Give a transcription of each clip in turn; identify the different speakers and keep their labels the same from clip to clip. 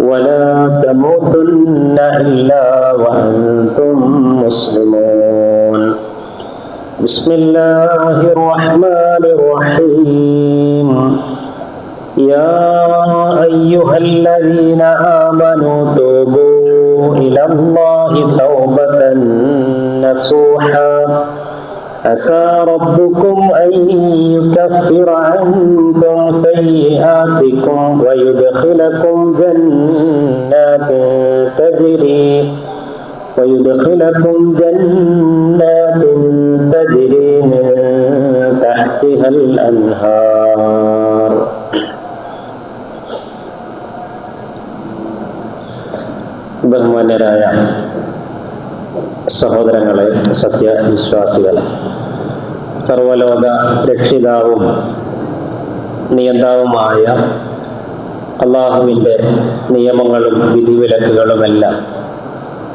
Speaker 1: ولا تموتن إلا وأنتم مسلمون. بسم الله الرحمن الرحيم. يا أيها الذين آمنوا توبوا إلى الله توبة نصوحا. عسى ربكم أن يكفر عنكم سيئاتكم ويدخلكم جنات تجري ويدخلكم جنات تجري من تحتها الأنهار. برهمان رايا സഹോദരങ്ങളെ സത്യവിശ്വാസികളെ സർവലോക രക്ഷിതാവും നിയന്താവുമായ അള്ളാഹുവിന്റെ നിയമങ്ങളും വിധിവിലക്കുകളുമെല്ലാം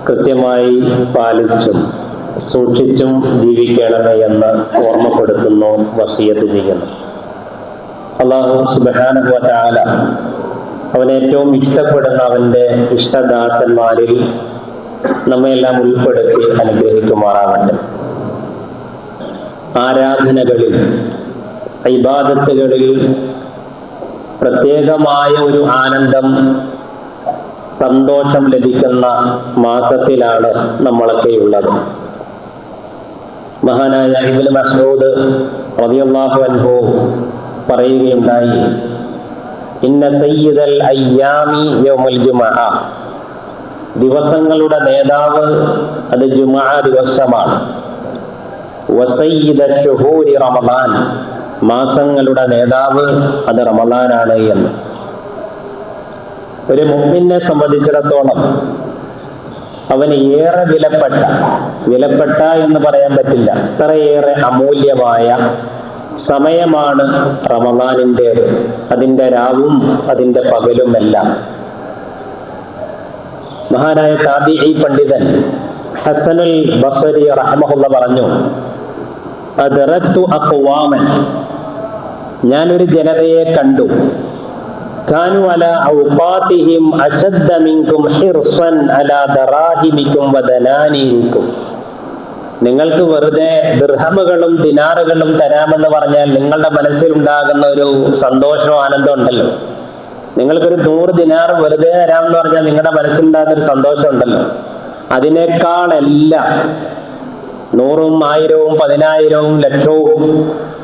Speaker 1: കൃത്യമായി പാലിച്ചും സൂക്ഷിച്ചും ജീവിക്കണമേ എന്ന് ഓർമ്മപ്പെടുത്തുന്നു വസീയത്ത് ചെയ്യുന്നു. അള്ളാഹു സുബാനുഭവ അവൻ ഏറ്റവും ഇഷ്ടപ്പെടുന്ന അവന്റെ ഇഷ്ടദാസന്മാരിൽ നമ്മയെല്ലാം ഉൾപ്പെടുത്തി അനുഗ്രഹിക്കുമാറാകട്ടെ. ആരാധനകളിൽ ഇബാദത്തുകളിൽ പ്രത്യേകമായ ഒരു ആനന്ദം സന്തോഷം ലഭിക്കുന്ന മാസത്തിലാണ് നമ്മളൊക്കെ ഉള്ളത് മഹാനായ ഇബ്നു മസൂദ് റളിയല്ലാഹു അൻഹു പറയുകയുണ്ടായി ഇന്ന സയ്യിദൽ അയ്യാമി യൗമുൽ ജുമഅ ദിവസങ്ങളുടെ നേതാവ് അത് ജുമാ ദിവസമാണ്. റമദാൻ. മാസങ്ങളുടെ നേതാവ് അത് റമദാനാണ് എന്ന്. ഒരു മുമ്പിനെ സംബന്ധിച്ചിടത്തോളം അവന് ഏറെ വിലപ്പെട്ട വിലപ്പെട്ട എന്ന് പറയാൻ പറ്റില്ല. അത്രയേറെ അമൂല്യമായ സമയമാണ് റമദാനിന്റെ അതിന്റെ രാവും അതിന്റെ പകലുമെല്ലാം. മഹാനായ താബി താബിഈ പണ്ഡിതൻ ഹസനുൽ ബസരി റഹ്മഹുള്ള പറഞ്ഞു ഞാനൊരു ജനതയെ കണ്ടു. അശദ്ദ നിങ്ങൾക്ക് വെറുതെ ദൃഹമുകളും ദിനാറുകളും തരാമെന്ന് പറഞ്ഞാൽ നിങ്ങളുടെ മനസ്സിലുണ്ടാകുന്ന ഒരു സന്തോഷവും ആനന്ദം ഉണ്ടല്ലോ. നിങ്ങൾക്കൊരു നൂറ് ദിനാർ വെറുതെ തരാമെന്ന് പറഞ്ഞാൽ നിങ്ങളുടെ മനസ്സിലുണ്ടാകുന്ന ഒരു സന്തോഷം ഉണ്ടല്ലോ അതിനേക്കാളെല്ലാം നൂറും ആയിരവും പതിനായിരവും ലക്ഷവും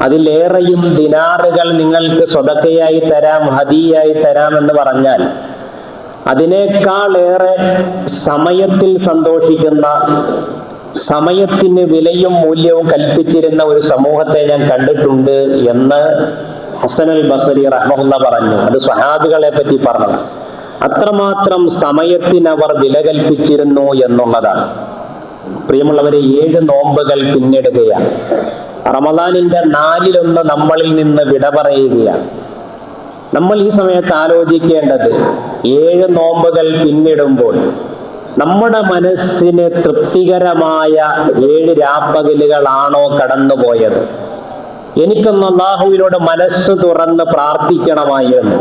Speaker 1: അതിലേറെയും ദിനാറുകൾ നിങ്ങൾക്ക് സ്വതക്കയായി തരാം ഹദിയായി തരാം എന്ന് പറഞ്ഞാൽ അതിനേക്കാളേറെ സമയത്തിൽ സന്തോഷിക്കുന്ന സമയത്തിന് വിലയും മൂല്യവും കൽപ്പിച്ചിരുന്ന ഒരു സമൂഹത്തെ ഞാൻ കണ്ടിട്ടുണ്ട് എന്ന് ഹസൻ അൽ ബസരി റഹ്മുല്ല പറഞ്ഞു അത് സ്വഹാബികളെ പറ്റി പറഞ്ഞത്. അത്രമാത്രം സമയത്തിനവർ വില കൽപ്പിച്ചിരുന്നു എന്നുള്ളതാണ്. പ്രിയമുള്ളവരെ ഏഴ് നോമ്പുകൾ പിന്നിടുകയാണ്. റമദാനിന്റെ നാലിലൊന്ന് നമ്മളിൽ നിന്ന് വിട പറയുകയാണ്. നമ്മൾ ഈ സമയത്ത് ആലോചിക്കേണ്ടത് ഏഴ് നോമ്പുകൾ പിന്നിടുമ്പോൾ നമ്മുടെ മനസ്സിന് തൃപ്തികരമായ ഏഴ് രാപ്പകലുകളാണോ കടന്നുപോയത്? എനിക്കൊന്ന് അള്ളാഹുവിനോട് മനസ്സ് തുറന്ന് പ്രാർത്ഥിക്കണമായിരുന്നു.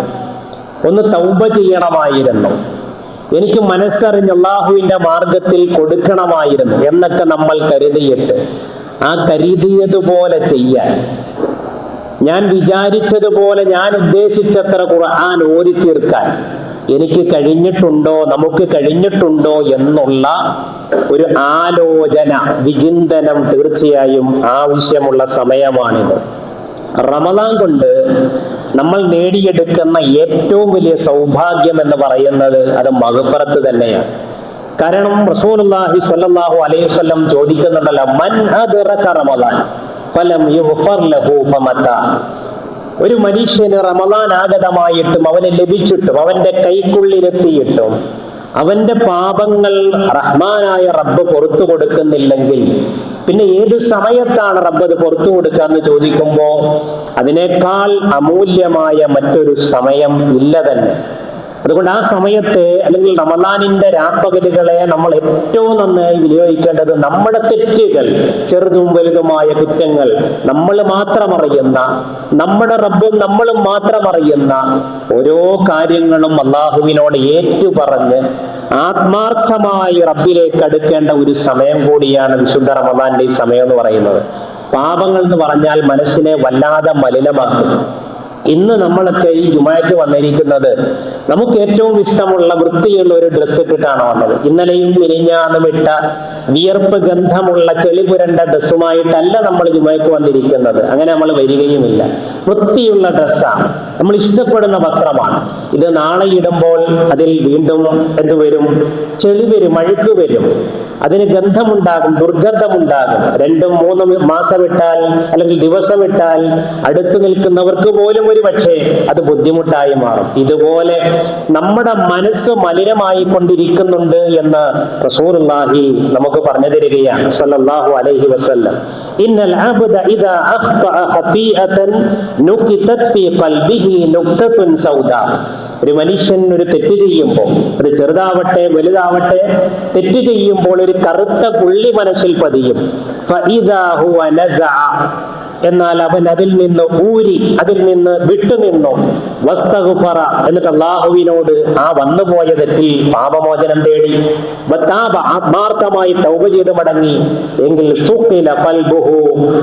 Speaker 1: ഒന്ന് തൗബ ചെയ്യണമായിരുന്നു. എനിക്ക് മനസ്സറിഞ്ഞ് അള്ളാഹുവിന്റെ മാർഗത്തിൽ കൊടുക്കണമായിരുന്നു എന്നൊക്കെ നമ്മൾ കരുതിയിട്ട് ആ കരുതിയതുപോലെ ചെയ്യാൻ. ഞാൻ വിചാരിച്ചതുപോലെ ഞാൻ ഉദ്ദേശിച്ചത്ര ഖുർആൻ ഓതി തീർക്കാൻ എനിക്ക് കഴിഞ്ഞിട്ടുണ്ടോ നമുക്ക് കഴിഞ്ഞിട്ടുണ്ടോ എന്നുള്ള ഒരു ആലോചന വിചിന്തനം തീർച്ചയായും ആവശ്യമുള്ള സമയമാണിത്. റമദാൻ കൊണ്ട് നമ്മൾ നേടിയെടുക്കുന്ന ഏറ്റവും വലിയ സൗഭാഗ്യം എന്ന് പറയുന്നത് അത് മകപ്പുറത്ത് തന്നെയാണ്. കാരണം റസൂലുള്ളാഹി സ്വല്ലല്ലാഹു അലൈഹി വസല്ലം ചോദിക്കുന്നുണ്ടല്ലോ മൻ അദ്റക റമദാൻ ഫലം യുഗ്ഫർ ലഹു ഫമത ഒരു മനുഷ്യന് റമദാൻ ആഗതമായിട്ടും അവന് ലഭിച്ചിട്ടും അവന്റെ കൈക്കുള്ളിലെത്തിയിട്ടും അവന്റെ പാപങ്ങൾ റഹ്മാനായ റബ്ബ് പുറത്തു കൊടുക്കുന്നില്ലെങ്കിൽ പിന്നെ ഏത് സമയത്താണ് റബ്ബ് അത് പുറത്തു കൊടുക്കുക എന്ന് ചോദിക്കുമ്പോ അതിനേക്കാൾ അമൂല്യമായ മറ്റൊരു സമയം ഇല്ല തന്നെ. അതുകൊണ്ട് ആ സമയത്തെ അല്ലെങ്കിൽ റമദാനിന്റെ രാപ്പകലുകളെ നമ്മൾ ഏറ്റവും നന്നായി വിനിയോഗിക്കേണ്ടത് നമ്മുടെ തെറ്റുകൾ ചെറുതും വലുതുമായ കുറ്റങ്ങൾ നമ്മൾ മാത്രം അറിയുന്ന നമ്മുടെ റബ്ബും നമ്മളും മാത്രം അറിയുന്ന ഓരോ കാര്യങ്ങളും അള്ളാഹുവിനോട് ഏറ്റുപറഞ്ഞ് ആത്മാർത്ഥമായി റബ്ബിലേക്ക് അടുക്കേണ്ട ഒരു സമയം കൂടിയാണ് വിശുദ്ധ റമദാന്റെ ഈ സമയം എന്ന് പറയുന്നത്. പാപങ്ങൾ എന്ന് പറഞ്ഞാൽ മനസ്സിനെ വല്ലാതെ മലിനമാക്കും. ഇന്ന് നമ്മളൊക്കെ ഈ ജുമാക്ക് വന്നിരിക്കുന്നത് നമുക്ക് ഏറ്റവും ഇഷ്ടമുള്ള വൃത്തിയുള്ള ഒരു ഡ്രസ്സ് ഇട്ടിട്ടാണ് വന്നത്. ഇന്നലെയും വിരിഞ്ഞാന്നും ഇട്ട വിയർപ്പ് ഗന്ധമുള്ള ചെളിപുരണ്ട ഡ്രസ്സുമായിട്ടല്ല നമ്മൾ ജുമാക്ക് വന്നിരിക്കുന്നത്. അങ്ങനെ നമ്മൾ വരികയുമില്ല. വൃത്തിയുള്ള ഡ്രസ്സാണ് നമ്മൾ ഇഷ്ടപ്പെടുന്ന വസ്ത്രമാണ്. ഇത് നാളെ ഇടുമ്പോൾ അതിൽ വീണ്ടും എന്ത് വരും? ചെളി വരും അഴുക്ക് വരും. അതിന് ഗന്ധമുണ്ടാകും ദുർഗന്ധമുണ്ടാകും. രണ്ടും മൂന്നും മാസം ഇട്ടാൽ അല്ലെങ്കിൽ ദിവസം ഇട്ടാൽ അടുത്ത് നിൽക്കുന്നവർക്ക് പോലും ഒരു പക്ഷേ അത് ബുദ്ധിമുട്ടായി മാറും. ഇതുപോലെ നമ്മുടെ മനസ്സ് മലിനമായി കൊണ്ടിരിക്കുന്നുണ്ട് എന്ന് റസൂലുള്ളാഹി നമുക്ക് പറഞ്ഞു തരികയാണ്. സല്ലല്ലാഹു അലൈഹി വസല്ലം. ഇന്നൽ ഇദാ അഖ്തഅ ഫീ ഒരു മനുഷ്യൻ ഒരു തെറ്റ് ചെയ്യുമ്പോൾ അത് ചെറുതാവട്ടെ വലുതാവട്ടെ തെറ്റ് ചെയ്യുമ്പോൾ ഒരു കറുത്ത പുള്ളി മനസ്സിൽ പതിയും. ഫഇദാ ഹുവ നസഅ എന്നാൽ അവൻ അതിൽ നിന്ന് ഊരി അതിൽ നിന്ന് വിട്ടുനിന്നു. വസ്തഗുഫറ എന്നിട്ട് അള്ളാഹുവിനോട് ആ വന്നുപോയ തെറ്റിൽ പാപമോചനം തേടി. ആത്മാർത്ഥമായി തൗബ ചെയ്ത് മടങ്ങി. എങ്കിൽ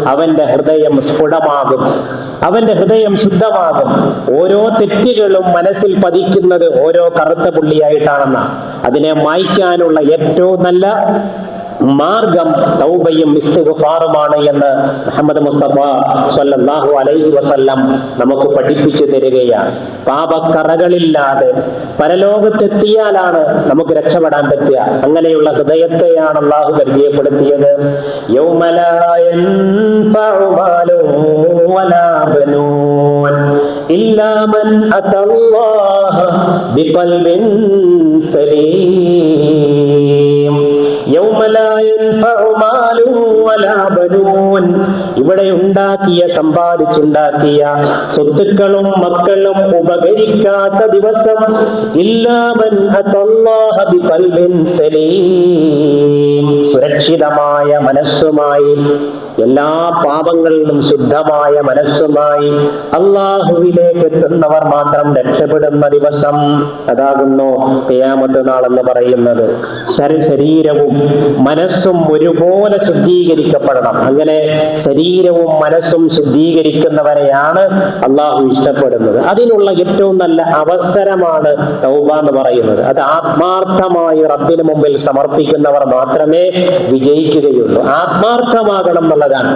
Speaker 1: അവന്റെ ഹൃദയം സ്ഫുടമാകും. അവന്റെ ഹൃദയം ശുദ്ധമാകും. ഓരോ തെറ്റുകളും മനസ്സിൽ പതിക്കുന്നത് ഓരോ കറുത്ത പുള്ളിയായിട്ടാണെന്ന് അതിനെ മായ്ക്കാനുള്ള ഏറ്റവും നല്ല മാർഗം തൗബയും ഇസ്തിഗ്ഫാറുമാണ് എന്ന് മുഹമ്മദ് മുസ്തഫ സ്വല്ലല്ലാഹു അലൈഹി വസല്ലം നമുക്ക് പഠിപ്പിച്ചു തരികയാണ്. പാപക്കറകളില്ലാതെ പരലോകത്തെത്തിയാലാണ് നമുക്ക് രക്ഷപ്പെടാൻ പറ്റുക. അങ്ങനെയുള്ള ഹൃദയത്തെയാണ് അള്ളാഹു പരിചയപ്പെടുത്തിയത്. യൗമലായൻ ലാ യൻഫഉ മാലും വലാ ബനൂൻ ഇല്ലാ മൻ അത്തല്ലാഹ ബിഖൽബിൻ സലീം. ഇവിടെ ഉണ്ടാക്കിയ സമ്പാദിച്ചുണ്ടാക്കിയ സ്വത്തുക്കളും മക്കളും ഉപകരിക്കാത്ത ദിവസം. ഇല്ലാമൻ സുരക്ഷിതമായ മനസ്സുമായി എല്ലാ പാപങ്ങളിൽ നിന്നും ശുദ്ധമായ മനസ്സുമായി അള്ളാഹുവിലേക്ക് എത്തുന്നവർ മാത്രം രക്ഷപ്പെടുന്ന ദിവസം അതാകുന്നു കയാമത്ത് നാളെന്ന് പറയുന്നത്. ശര ശരീരവും മനസ്സും ഒരുപോലെ ശുദ്ധീകരിക്കപ്പെടണം. അങ്ങനെ ശരീരവും മനസ്സും ശുദ്ധീകരിക്കുന്നവരെയാണ് അള്ളാഹു ഇഷ്ടപ്പെടുന്നത്. അതിനുള്ള ഏറ്റവും നല്ല അവസരമാണ് തൗബ എന്ന് പറയുന്നത്. അത് ആത്മാർത്ഥമായി റബ്ബിന് മുമ്പിൽ സമർപ്പിക്കുന്നവർ മാത്രമേ വിജയിക്കുകയുള്ളൂ. ആത്മാർത്ഥമാകണം എന്നുള്ളതാണ്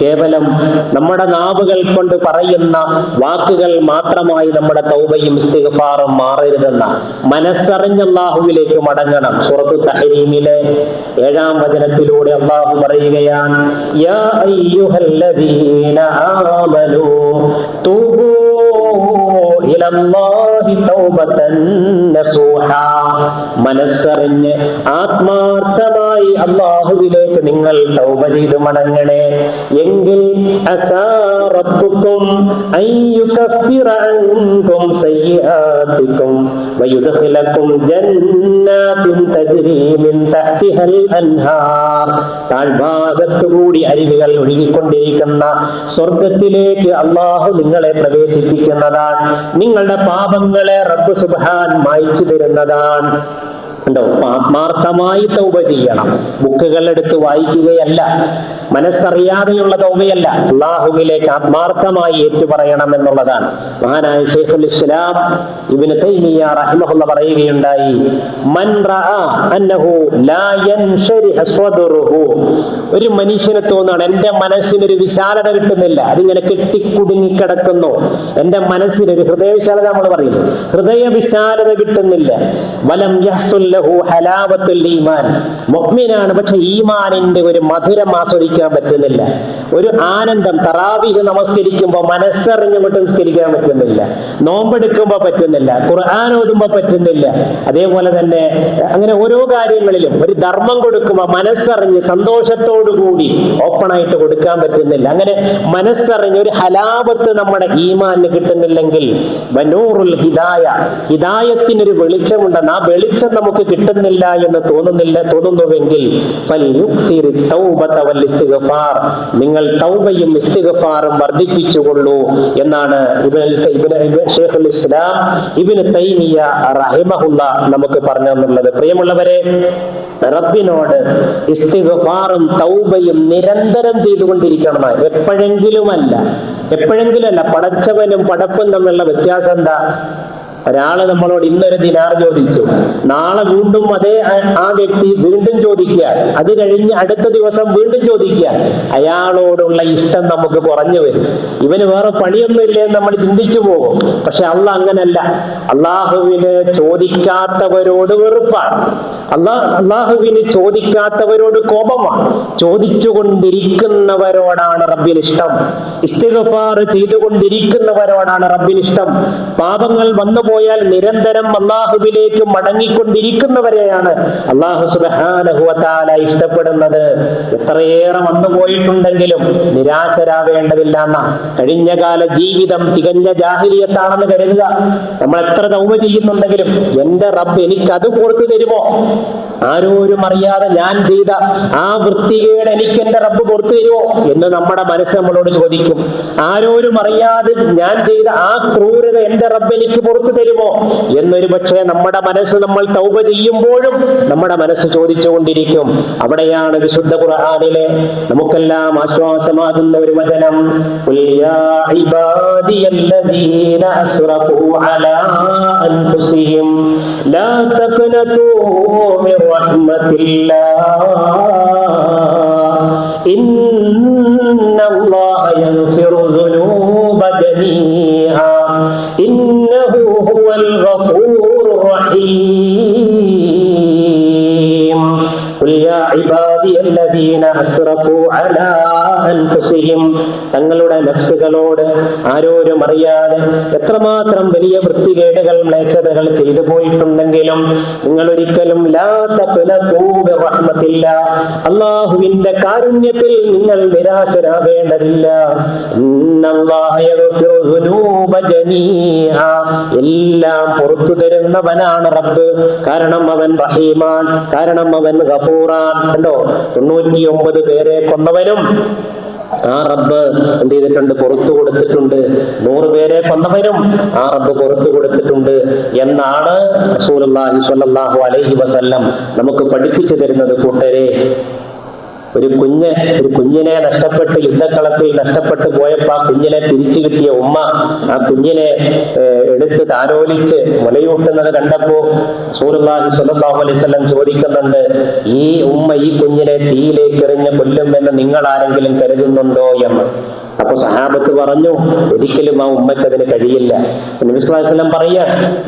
Speaker 1: കേവലം നമ്മുടെ നാവുകൾ കൊണ്ട് പറയുന്ന വാക്കുകൾ മാത്രമായി നമ്മുടെ തൗബയും ഇസ്തിഗ്ഫാറും മാറരുതെന്ന മനസ്സറിഞ്ഞ അള്ളാഹുവിലേക്ക് മടങ്ങണം. സുറത്തു തഹരീമിലെ ഏഴാം വചനത്തിലൂടെ അള്ളാഹു പറയുകയാണ് യാ അയ്യുഹല്ലദീന ആമനൂ തൂബൂ തൗബതൻ നസൂഹ. മനസ്സറിഞ്ഞ് ആത്മാർത്ഥമായി അള്ളാഹുവിലേക്ക് നിങ്ങൾ തൗബ ചെയ്ത് മടങ്ങണേ. എങ്കിൽ അസാ തഹ്തിഹൽ അൻഹാർ. അരുവികൾ ഒഴുകിക്കൊണ്ടിരിക്കുന്ന സ്വർഗത്തിലേക്ക് അള്ളാഹു നിങ്ങളെ പ്രവേശിപ്പിക്കുന്നതാണ്. നിങ്ങളുടെ പാപങ്ങളെ റബ്ബ് സുബാൻ മായച്ചു തരുന്നതാണ്. ഉണ്ടോ? ആത്മാർത്ഥമായി തൗബ ചെയ്യണം. ബുക്കുകൾ എടുത്ത് വായിക്കുകയല്ല. മനസ്സറിയാതെയുള്ള തൗബയല്ല. അള്ളാഹുവിലേക്ക് ആത്മാർത്ഥമായി ഏറ്റുപറയണം എന്നുള്ളതാണ്. മഹാനായ ഷെയ്ഖുൽ ഇസ്ലാം ഇബിന് തൈമിയ റഹിമഹുള്ള പറയുകയുണ്ടായി മൻ അന്നഹു ലാ ഒരു മനുഷ്യന് തോന്നുകയാണ് എന്റെ മനസ്സിനൊരു വിശാലത കിട്ടുന്നില്ല. അതിങ്ങനെ കെട്ടിക്കുടുങ്ങി കിടക്കുന്നു. എന്റെ മനസ്സിനൊരു ഹൃദയ വിശാലത നമ്മൾ പറയുന്നു ഹൃദയ വിശാലത കിട്ടുന്നില്ല. വലം യഹ്സുൽ ലഹു ഹലാവത്തുൽ ഈമാൻ. മുഅ്മിനാണ് പക്ഷെ ഈമാനിന്റെ ഒരു മധുരം ആസ്വദിക്കാൻ പറ്റുന്നില്ല. ഒരു ആനന്ദം തറാവിഹ് നമസ്കരിക്കുമ്പോൾ മനസ്സറിഞ്ഞുകൊണ്ട് നിസ്കരിക്കാൻ പറ്റുന്നില്ല. നോമ്പെടുക്കുമ്പോൾ പറ്റുന്നില്ല. ഖുർആൻ ഓതുമ്പോൾ പറ്റുന്നില്ല. അതേപോലെ തന്നെ അങ്ങനെ ഓരോ കാര്യങ്ങളിലും ഒരു ധർമ്മം കൊടുക്കുമ്പോൾ മനസ്സറിഞ്ഞ് സന്തോഷത്തോടു കൂടി ഓപ്പൺ ആയിട്ട് കൊടുക്കാൻ പറ്റുന്നില്ല. അങ്ങനെ മനസ്സറിഞ്ഞ് ഒരു ഹലാപത്ത് നമ്മുടെ ഈമാനിന് കിട്ടുന്നില്ലെങ്കിൽ വനൂറുൽ ഹിദായ ഹിദായത്തിനൊരു വെളിച്ചമുണ്ടെന്ന് ആ വെളിച്ചം നമുക്ക് കിട്ടുന്നില്ല എന്ന് തോന്നുന്നില്ല തോന്നുന്നുവെങ്കിൽ നിങ്ങൾ തൗബയും ഇസ്തിഗ്ഫാറും വർദ്ധിപ്പിച്ചുകൊള്ളൂ എന്നാണ് ഇസ്ലാം ഇബ്നു തൈമിയ റഹിമഹുല്ല നമുക്ക് പറഞ്ഞു തന്നുള്ളത് പ്രിയമുള്ളവരെ റബ്ബിനോട് ഇസ്തിഗഫാറും തൗബയും നിരന്തരം ചെയ്തുകൊണ്ടിരിക്കണം എപ്പോഴെങ്കിലും അല്ല എപ്പോഴെങ്കിലും അല്ല പടച്ചവനും പടപ്പും തമ്മിലുള്ള വ്യത്യാസം എന്താ? ഒരാൾ നമ്മളോട് ഇന്നൊരു ദിനാർ ചോദിച്ചു. നാളെ വീണ്ടും അതേ ആ- വ്യക്തി വീണ്ടും ചോദിക്കുക. അത് കഴിഞ്ഞ് അടുത്ത ദിവസം വീണ്ടും ചോദിക്കുക. അയാളോടുള്ള ഇഷ്ടം നമുക്ക് കുറഞ്ഞു വരും. ഇവന് വേറെ പണിയൊന്നുമില്ലേ നമ്മൾ ചിന്തിച്ചു പോകും. പക്ഷെ അള്ള അങ്ങനല്ല. അള്ളാഹുവിന് ചോദിക്കാത്തവരോട് വെറുപ്പാണ്. അള്ളാ അള്ളാഹുവിന് ചോദിക്കാത്തവരോട് കോപമാണ്. ചോദിച്ചുകൊണ്ടിരിക്കുന്നവരോടാണ് റബ്ബിന് ഇഷ്ടം. ഇസ്തിഗ്ഫാർ ചെയ്തുകൊണ്ടിരിക്കുന്നവരോടാണ് റബ്ബിന് ഇഷ്ടം. പാപങ്ങൾ വന്നു പോയാൽ നിരന്തരം അള്ളാഹുവിലേക്ക് മടങ്ങിക്കൊണ്ടിരിക്കുന്നവരെയാണ് അള്ളാഹു സുബാനഹുവത്താല ഇഷ്ടപ്പെടുന്നത്. എത്രയേറെ വന്നു പോയിട്ടുണ്ടെങ്കിലും നിരാശരാവേണ്ടതില്ല എന്ന. കഴിഞ്ഞ കാല ജീവിതം തികഞ്ഞ ജാഹിലിയത്താണെന്ന് കരുതുക. നമ്മൾ എത്ര തൗമ ചെയ്യുന്നുണ്ടെങ്കിലും എന്റെ റബ്ബ് എനിക്ക് അത് കൊടുത്തു തരുമോ? ആരോരും അറിയാതെ ഞാൻ ചെയ്ത ആ വൃത്തികേട് എനിക്ക് എന്റെ റബ്ബ് കൊടുത്തു തരുമോ എന്ന് നമ്മുടെ മനസ്സ് നമ്മളോട് ചോദിക്കും. ആരോരും അറിയാതെ ഞാൻ ചെയ്ത ആ ക്രൂരത എന്റെ റബ്ബ് എനിക്ക് പുറത്തു തരുമോ എന്നൊരു പക്ഷേ നമ്മുടെ മനസ്സ് നമ്മൾ തൗബ ചെയ്യുമ്പോഴും നമ്മുടെ മനസ്സ് ചോദിച്ചുകൊണ്ടിരിക്കും അവിടെയാണ് വിശുദ്ധ ഖുർആനിലെ നമുക്കെല്ലാം ആശ്വാസമാകുന്ന ഒരു വചനം. لا تقنطوا من رحمة അലാ തങ്ങളുടെ നഫ്സുകളോട് ആരോരും അറിയാതെ എത്രമാത്രം വലിയ വൃത്തികേടുകൾ മ്ലേച്ഛതകൾ ചെയ്തു പോയിട്ടുണ്ടെങ്കിലും നിങ്ങൾ ഒരിക്കലും അള്ളാഹുവിന്റെ കാരുണ്യത്തിൽ നിങ്ങൾ നിരാശരാകേണ്ടതില്ല. എല്ലാം പുറത്തു തരുന്നവനാണ് റബ്ബ്. കാരണം അവൻ റഹീമാൻ കാരണം അവൻ ഗഫൂറാൻ. കണ്ടോ? തൊണ്ണൂറ്റി ഒമ്പത് പേരെ കൊന്നവനും ആ റബ്ബ് എന്ത് ചെയ്തിട്ടുണ്ട്? പുറത്തു കൊടുത്തിട്ടുണ്ട്. നൂറ് പേരെ കൊന്നവരും ആ റബ്ബ് പുറത്തു കൊടുത്തിട്ടുണ്ട്. എന്നാണ് അലൈഹി വസല്ലം നമുക്ക് പഠിപ്പിച്ചു തരുന്നത് കൂട്ടരെ. ഒരു കുഞ്ഞ് ഒരു കുഞ്ഞിനെ നഷ്ടപ്പെട്ട് യുദ്ധക്കളത്തിൽ നഷ്ടപ്പെട്ടു പോയപ്പോൾ ആ കുഞ്ഞിനെ തിരിച്ചു കിട്ടിയ ഉമ്മ ആ കുഞ്ഞിനെ എടുത്ത് താരോലിച്ച് മുലയൂട്ടുന്നത് കണ്ടപ്പോ സൂറുല്ലാഹി അലൈഹി വസല്ലം ചോദിക്കുന്നുണ്ട് ഈ ഉമ്മ ഈ കുഞ്ഞിനെ തീയിലേക്ക് എറിഞ്ഞ് കൊല്ലുമെന്ന് നിങ്ങൾ ആരെങ്കിലും കരുതുന്നുണ്ടോ? എന്ന്. അപ്പൊ സഹാബത്ത് പറഞ്ഞു ഒരിക്കലും ആ ഉമ്മയ്ക്ക് അതിന് കഴിയില്ല. നബിസ്വലം പറയാ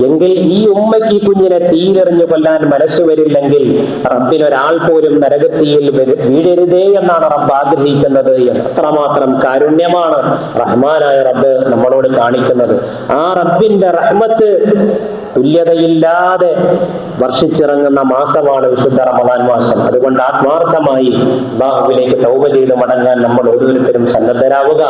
Speaker 1: എങ്കിൽ ഈ ഉമ്മയ്ക്ക് ഈ കുഞ്ഞിനെ തീരെറിഞ്ഞു കൊല്ലാൻ മനസ്സ് വരില്ലെങ്കിൽ റബ്ബിനൊരാൾ പോലും നരകത്തിയിൽ വീഴരുതേ എന്നാണ് റബ്ബ് ആഗ്രഹിക്കുന്നത്. എത്രമാത്രം കാരുണ്യമാണ് റഹ്മാനായ റബ്ബ് നമ്മളോട് കാണിക്കുന്നത്. ആ റബ്ബിന്റെ റഹ്മത്ത് തുല്യതയില്ലാതെ വർഷിച്ചിറങ്ങുന്ന മാസമാണ് വിശുദ്ധ റമദാൻ മാസം അതുകൊണ്ട് ആത്മാർത്ഥമായി അള്ളാഹുവിലേക്ക് തൗബ ചെയ്ത് മടങ്ങാൻ നമ്മൾ ഓരോരുത്തരും സന്നദ്ധരാവുക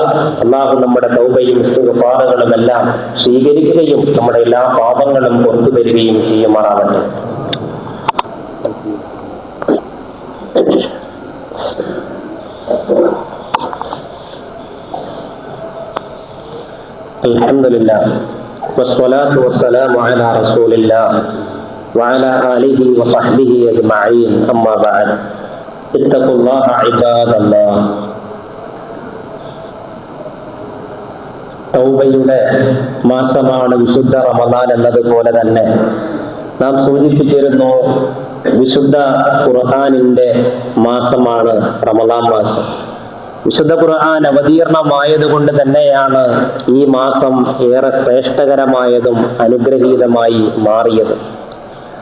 Speaker 1: അള്ളാഹു നമ്മുടെ തൗബയും ഇസ്തുഗഫാറുകളും എല്ലാം സ്വീകരിക്കുകയും നമ്മുടെ എല്ലാ പാപങ്ങളും പുറത്തു തരികയും ചെയ്യുമാറാവട്ടെ الحمد لله والصلاة والسلام على رسول الله وعلى آله وصحبه أجمعين أما بعد اتقوا الله عباد الله തൗബയുടെ മാസമാണ് വിശുദ്ധ റമദാൻ എന്നതുപോലെ തന്നെ നാം സൂചിപ്പിച്ചിരുന്നു വിശുദ്ധ ഖുർആാനിന്റെ മാസമാണ് റമദാൻ മാസം വിശുദ്ധ ഖുർആൻ അവതീർണമായതുകൊണ്ട് തന്നെയാണ് ഈ മാസം ഏറെ ശ്രേഷ്ഠകരമായതും അനുഗ്രഹീതമായി മാറിയത്.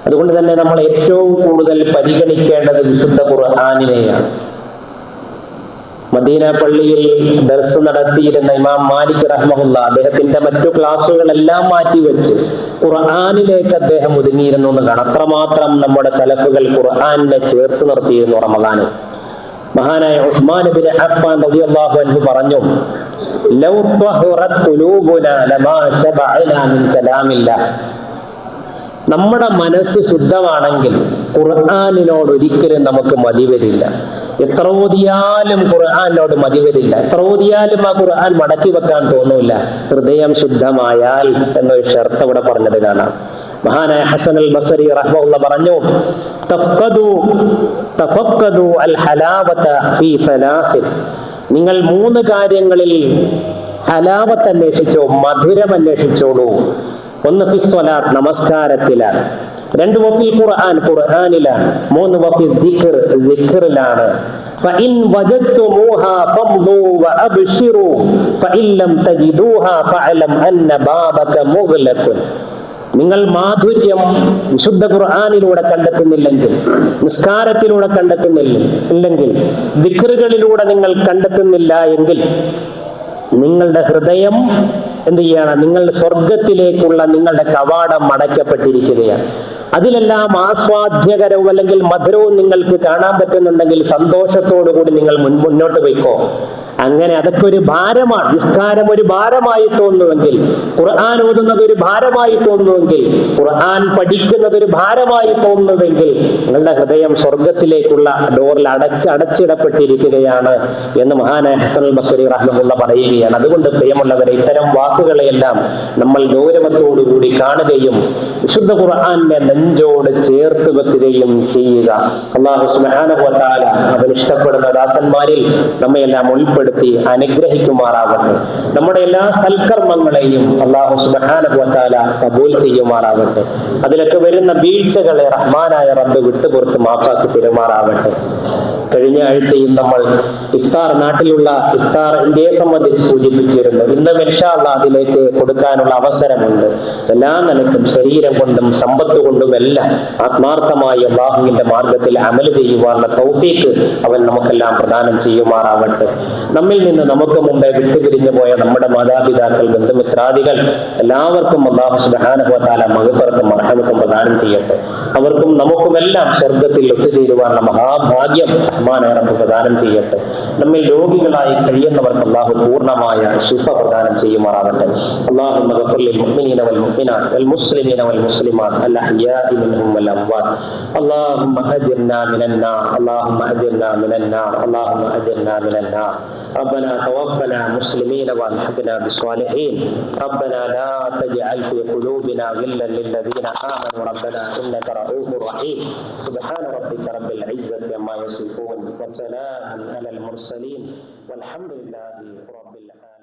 Speaker 1: അതുകൊണ്ട് തന്നെ നമ്മൾ ഏറ്റവും കൂടുതൽ പരിഗണിക്കേണ്ടത് വിശുദ്ധ ഖുർആാനിനെയാണ്. മദീന പള്ളിയിൽ ദർസ് നടത്തിയിരുന്ന ഇമാം മാലിക് റഹ്മുല്ല അദ്ദേഹത്തിന്റെ മറ്റു ക്ലാസ്സുകളെല്ലാം മാറ്റിവെച്ച് ഖുർആാനിലേക്ക് അദ്ദേഹം ഒതുങ്ങിയിരുന്നു എന്ന് കാണാം. അത്രമാത്രം നമ്മുടെ സലഫുകൾ ഖുർആാനിനെ ചേർത്ത് നിർത്തിയിരുന്നു റമദാനിൽ. മഹാനായ ഉസ്മാൻ ബിൻ അഫ്ഫാൻ റളിയല്ലാഹു അൻഹു പറഞ്ഞു ലൗ തഹറത് ഖുലൂബുനാ ലമാ ശബഅനാ മിൻ കലാമില്ലാ. നമ്മുടെ മനസ്സ് ശുദ്ധമാണെങ്കിൽ ഖുർആാനിനോട് ഒരിക്കലും നമുക്ക് മതി വരില്ല. എത്ര ഓതിയാലും ഖുർആാനിനോട് മതി വരില്ല. എത്ര ഓതിയാലും ആ ഖുർആൻ മടക്കി വെക്കാൻ തോന്നൂല ഹൃദയം ശുദ്ധമായാൽ എന്നൊരു ഷർത്ത് അവിടെ പറഞ്ഞത് കാണാം. മഹാനായ ഹസൻ അൽ ബസരി റഹ്മുള്ള പറഞ്ഞു തഫ്ഖദു തഫഖദു അൽ ഹലാവത ഫീ സലാസിൽ നിങ്ങൾ മൂന്ന് കാര്യങ്ങളിൽ ഹലാവത്ത് അന്വേഷിച്ചോ മധുരം അന്വേഷിച്ചോളൂ ഒന്ന് ഫിസ്വലാത്ത് നമസ്കാരത്തിലാണ് രണ്ട് വഫിൽ ഖുർആൻ ഖുർആനിലാണ് മൂന്ന് വഫിൽ ദിക്ർ ദിക്റിലാണ് فإن وجدتموها فامضوا وأبشروا فإن لم تجدوها فاعلم أن بابك مغلق നിങ്ങൾ മാധുര്യം വിശുദ്ധ ഖുർആാനിലൂടെ കണ്ടെത്തുന്നില്ലെങ്കിൽ നിസ്കാരത്തിലൂടെ കണ്ടെത്തുന്നില്ല ഇല്ലെങ്കിൽ ദിക്റുകളിലൂടെ നിങ്ങൾ കണ്ടെത്തുന്നില്ല എങ്കിൽ നിങ്ങളുടെ ഹൃദയം എന്ത് ചെയ്യണം? നിങ്ങൾ സ്വർഗത്തിലേക്കുള്ള നിങ്ങളുടെ കവാടം അടയ്ക്കപ്പെട്ടിരിക്കുകയാണ്. അതിലെല്ലാം ആസ്വാദ്യകരവും അല്ലെങ്കിൽ മധുരവും നിങ്ങൾക്ക് കാണാൻ പറ്റുന്നുണ്ടെങ്കിൽ സന്തോഷത്തോടു കൂടി നിങ്ങൾ മുന്നോട്ട് പോയിക്കോ. അങ്ങനെ അതൊക്കെ ഒരു ഭാരമാണ്. നിസ്കാരം ഒരു ഭാരമായി തോന്നുമെങ്കിൽ ഖുർആൻ ഓതുന്നത് ഒരു ഭാരമായി തോന്നുമെങ്കിൽ ഖുർആൻ പഠിക്കുന്നത് ഒരു ഭാരമായി തോന്നുന്നുവെങ്കിൽ നിങ്ങളുടെ ഹൃദയം സ്വർഗത്തിലേക്കുള്ള ഡോറിൽ അടച്ച് അടച്ചിടപ്പെട്ടിരിക്കുകയാണ് എന്ന് മഹാനായ ഹസൻ ബസരി റഹ്മുള്ള പറയുകയാണ്. അതുകൊണ്ട് പ്രിയമുള്ളവരെ ഇത്തരം വാക്കുകളെയെല്ലാം നമ്മൾ ഗൗരവത്തോടുകൂടി കാണുകയും വിശുദ്ധ ഖുർആാന്റെ നെഞ്ചോട് ചേർത്ത് വെക്കുകയും ചെയ്യുക. അള്ളാഹു തആല അവൻ ഇഷ്ടപ്പെടുന്ന ദാസന്മാരിൽ നമ്മയെല്ലാം ഉൾപ്പെടുത്തി അനുഗ്രഹിക്കുമാറാവട്ടെ. നമ്മുടെ എല്ലാ സൽക്കർമ്മങ്ങളെയും അള്ളാഹു വ കബൂൽ ചെയ്യുമാറാകട്ടെ അതിലൊക്കെ വരുന്ന വീഴ്ചകളെ റഹ്മാനായ റബ്ബ് വിട്ടുപുറത്ത് മാപ്പാക്കി പെരുമാറാവട്ടെ കഴിഞ്ഞ ആഴ്ചയും നമ്മൾ ഇഫ്താർ നാട്ടിലുള്ള ഇന്ത്യയെ സംബന്ധിച്ച് സൂചിപ്പിച്ചിരുന്നു. ഇന്ന് ഇൻഷാല്ല അതിലേക്ക് കൊടുക്കാനുള്ള അവസരമുണ്ട്. എല്ലാ നിലക്കും ശരീരം കൊണ്ടും സമ്പത്ത് കൊണ്ടും എല്ലാം ആത്മാർത്ഥമായി അള്ളാഹുവിന്റെ മാർഗത്തിൽ അമൽ ചെയ്യുവാനുള്ള തൗഫീക്ക് അവൻ നമുക്കെല്ലാം പ്രദാനം ചെയ്യുമാറാവട്ടെ. നമ്മിൽ നിന്ന് നമുക്ക് മുമ്പേ വിട്ടുപിരിഞ്ഞു പോയ നമ്മുടെ മാതാപിതാക്കൾ ബന്ധുമിത്രാദികൾ എല്ലാവർക്കും അള്ളാഹു സുബാനുഭവത്താല മകഫർക്കും മർഹമത്തും പ്രദാനം ചെയ്യട്ടെ. അവർക്കും നമുക്കുമെല്ലാം സ്വർഗത്തിൽ ഒത്തുചേരുവാനുള്ള മഹാഭാഗ്യം റഹ്മാനെ പ്രദാനം ചെയ്യട്ടെ. നമ്മിൽ രോഗികളായി കഴിയുന്നവർക്ക് അള്ളാഹു പൂർണമായ ശിഫ പ്രദാനം وفاتهم اللهم اغفر للمؤمنين والمؤمنات والمسلمين والمسلمات الأحياء منهم والأموات. اللهم أجرنا من النار. اللهم أجرنا من النار. اللهم أجرنا من النار. ربنا توفنا مسلمين وألحقنا بالصالحين. ربنا لا تجعل في قلوبنا غلا للذين آمنوا. ربنا إنك رؤوف رحيم. سبحان ربك رب العزة عما يصفون. وسلام على المرسلين. والحمد لله رب العالمين.